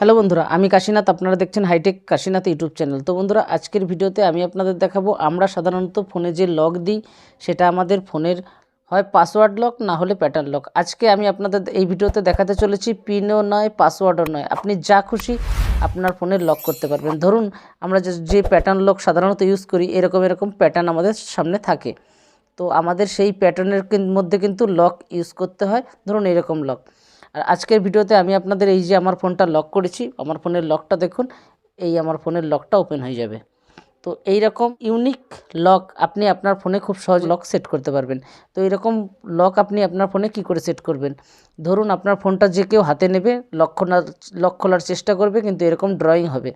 Hello বন্ধুরা, আমি কাশীনাথ, আপনারা দেখছেন হাইটেক কাশীনাথ ইউটিউব চ্যানেল। তো বন্ধুরা, আজকের ভিডিওতে আমি আপনাদের দেখাবো, আমরা সাধারণত ফোনে যে লক দিই, সেটা আমাদের ফোনের হয় পাসওয়ার্ড লক, না হলে প্যাটার্ন লক। আজকে আমি আপনাদের এই ভিডিওতে দেখাতে চলেছি পিনও নয়, পাসওয়ার্ডও নয়। আপনি যা খুশি আপনার ফোনে লক করতে পারবেন। ধরুন, আমরা যে যে প্যাটার্ন লক সাধারণত ইউজ করি, এরকম এরকম প্যাটার্ন আমাদের সামনে থাকে। তো আমাদের সেই প্যাটার্নের মধ্যে কিন্তু লক ইউজ করতে হয়। ধরুন, এরকম লক। আর আজকের ভিডিওতে আমি আপনাদের এই যে আমার ফোনটা লক করেছি, আমার ফোনের লকটা দেখুন, এই আমার ফোনের লকটা ওপেন হয়ে যাবে। তো এই রকম ইউনিক লক আপনি আপনার ফোনে খুব সহজ লক সেট করতে পারবেন। তো এরকম লক আপনি আপনার ফোনে কি করে সেট করবেন? ধরুন আপনার ফোনটা যে কেউ হাতে নেবে, লক খোলার লক খোলার চেষ্টা করবে, কিন্তু এরকম ড্রয়িং হবে।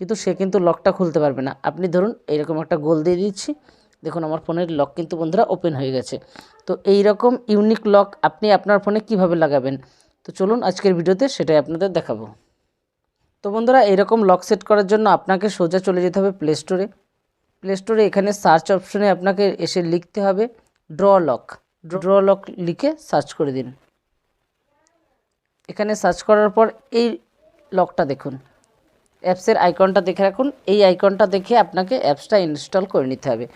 কিন্তু সে কিন্তু লকটা খুলতে পারবে না। আপনি ধরুন এরকম একটা গোল দিয়ে দিচ্ছি। দেখুন, আমার ফোনের লক কিন্তু বন্ধুরা ওপেন হয়ে গেছে। তো এই রকম ইউনিক লক আপনি আপনার ফোনে কীভাবে লাগাবেন? তো চলুন আজকের ভিডিওতে সেটাই আপনাদের দেখাবো। তো বন্ধুরা এরকম লক সেট করার জন্য আপনাকে সোজা চলে যেতে হবে প্লে স্টোরে প্লে স্টোরে এখানে সার্চ অপশনে আপনাকে এসে লিখতে হবে ড্র লক ড্র লক লিখে সার্চ করে দিন। এখানে সার্চ করার পর এই লকটা দেখুন। অ্যাপসের আইকনটা দেখে রাখুন। এই আইকনটা দেখে আপনাকে অ্যাপসটা ইনস্টল করে নিতে হবে।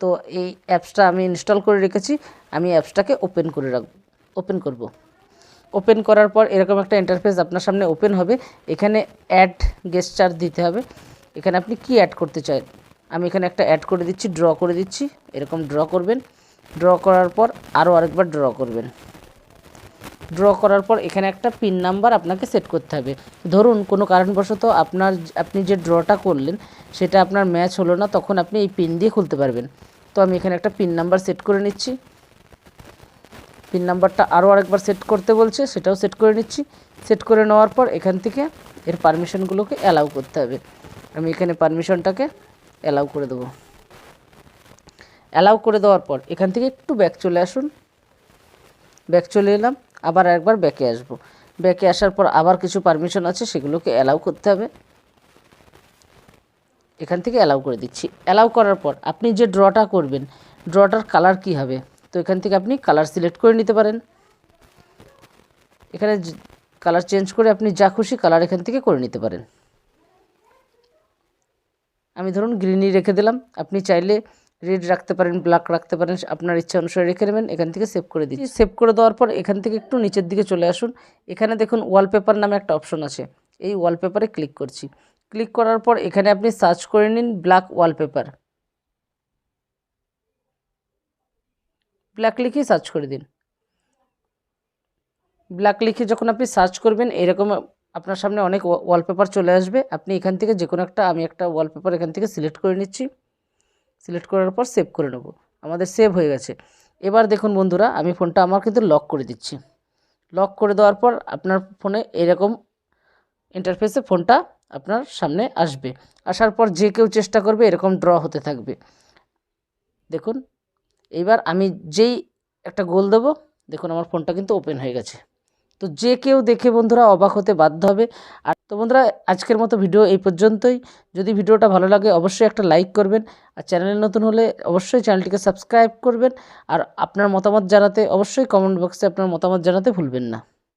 তো এই অ্যাপসটা আমি ইনস্টল করে রেখেছি। আমি অ্যাপসটাকে ওপেন করে রাখব ওপেন করব। ওপেন করার পর এরকম একটা ইন্টারফেস আপনার সামনে ওপেন হবে। এখানে অ্যাড গেস্টার দিতে হবে। এখানে আপনি কি অ্যাড করতে চান আমি এখানে একটা অ্যাড করে দিচ্ছি ড্র করে দিচ্ছি। এরকম ড্র করবেন। ড্র করার পর আরও আরেকবার ড্র করবেন। ড্র করার পর এখানে একটা পিন নাম্বার আপনাকে সেট করতে হবে। ধরুন কোনো কারণবশত আপনার, আপনি যে ড্রটা করলেন, সেটা আপনার ম্যাচ হলো না, তখন আপনি এই পিন দিয়ে খুলতে পারবেন। তো আমি এখানে একটা পিন নাম্বার সেট করে নিচ্ছি। পিন নাম্বারটা আরও আরেকবার সেট করতে বলছে, সেটাও সেট করে নিচ্ছি। সেট করে নেওয়ার পর এখান থেকে এর পারমিশনগুলোকে অ্যালাউ করতে হবে। আমি এখানে পারমিশনটাকে অ্যালাউ করে দেবো। অ্যালাউ করে দেওয়ার পর এখান থেকে একটু ব্যাক চলে আসুন। ব্যাক চলে এলাম, আবার একবার ব্যাকে আসব। ব্যাকে আসার পর আবার কিছু পারমিশন আছে, সেগুলোকে অ্যালাউ করতে হবে। এখান থেকে অ্যালাউ করে দিচ্ছি। অ্যালাউ করার পর আপনি যে ড্রটা করবেন ড্রটার কালার কি হবে? তো এখান থেকে আপনি কালার সিলেক্ট করে নিতে পারেন। এখানে কালার চেঞ্জ করে আপনি যা খুশি কালার এখান থেকে করে নিতে পারেন। আমি ধরুন গ্রিনই রেখে দিলাম। আপনি চাইলে রেড রাখতে পারেন ব্ল্যাক রাখতে পারেন, আপনার ইচ্ছা অনুসারে রেখে নেবেন। এখান থেকে সেভ করে দিচ্ছি। সেভ করে দেওয়ার পর এখান থেকে একটু নিচের দিকে চলে আসুন। এখানে দেখুন ওয়ালপেপার নামে একটা অপশন আছে। এই ওয়ালপেপারে ক্লিক করছি। ক্লিক করার পর এখানে আপনি সার্চ করে নিন ব্ল্যাক ওয়ালপেপার। ব্ল্যাক লিখেই সার্চ করে দিন। ব্ল্যাক লিখে যখন আপনি সার্চ করবেন, এরকম আপনার সামনে অনেক ওয়ালপেপার চলে আসবে। আপনি এখান থেকে যে কোনো একটা, আমি একটা ওয়ালপেপার এখান থেকে সিলেক্ট করে নিচ্ছি। সিলেক্ট করার পর সেভ করে নেব। আমাদের সেভ হয়ে গেছে। এবার দেখুন বন্ধুরা, আমি ফোনটা আমার কিন্তু লক করে দিচ্ছি। লক করে দেওয়ার পর আপনার ফোনে এরকম ইন্টারফেসে ফোনটা আপনার সামনে আসবে। আসার পর যে কেউ চেষ্টা করবে এরকম ড্র হতে থাকবে। দেখুন, এইবার আমি যেই একটা গোল দেবো, দেখুন আমার ফোনটা কিন্তু ওপেন হয়ে গেছে। তো যে কেউ দেখে বন্ধুরা অবাক হতে বাধ্য হবে। আর তো বন্ধুরা, আজকের মতো ভিডিও এই পর্যন্তই। যদি ভিডিওটা ভালো লাগে, অবশ্যই একটা লাইক করবেন। আর চ্যানেলে নতুন হলে অবশ্যই চ্যানেলটিকে সাবস্ক্রাইব করবেন। আর আপনার মতামত জানাতে অবশ্যই কমেন্ট বক্সে আপনার মতামত জানাতে ভুলবেন না।